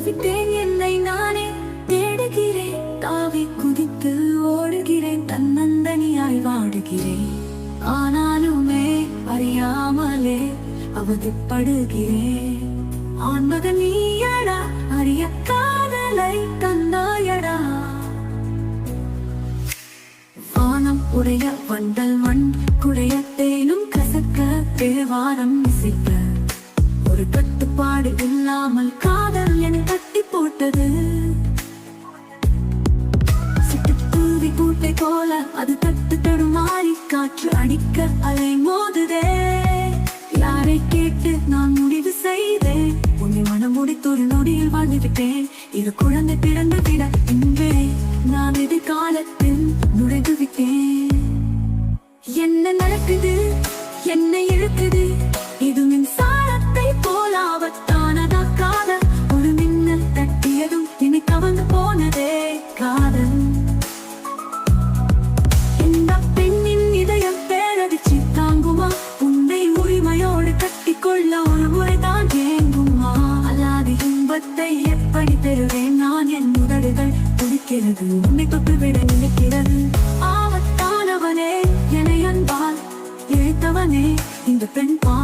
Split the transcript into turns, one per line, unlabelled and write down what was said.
விட்டேன் என்னை நானே தேடுகிறேன். தாவி குதித்து ஓடுகிறேன். தன்னந்தனியாய் வாடுகிறேன். ஆனாலுமே அறியாமலே அவதிப்படுகிறேன். ஆன்மத நீயடா அறிய காதலை தந்தாயடா. வானம் உடைய வண்டல் மண் குடைய தேனும் கசக்க தேவாரம் இசைக்க ஒரு கட்டுப்பாடு இல்லாமல் காதல் என கட்டி போட்டது. சிட்டுத்தூவி கூட்டை போல அது தட்டு தடுமாறி காற்று அடிக்க அலை மோதுதே. யாரை கேட்டு நான் முடிவு செய்தேன்? உன்னை மனம் முடித்தொரு நொடியில் வாழ்ந்துவிட்டேன் இது குழந்தை பிறந்து விட இன்றே. நான் எதிர்காலத்தில் நுழைந்து விட்டேன். அல்லாது எப்படி பெறுவேன்? நான் என் உதடுகள் துடிக்கிறது உன்னை தொட்டு விட நினைக்கிறது. ஆபத்தானவனே என்னை அன்பால் இழுத்தவனே இந்த பெண் பா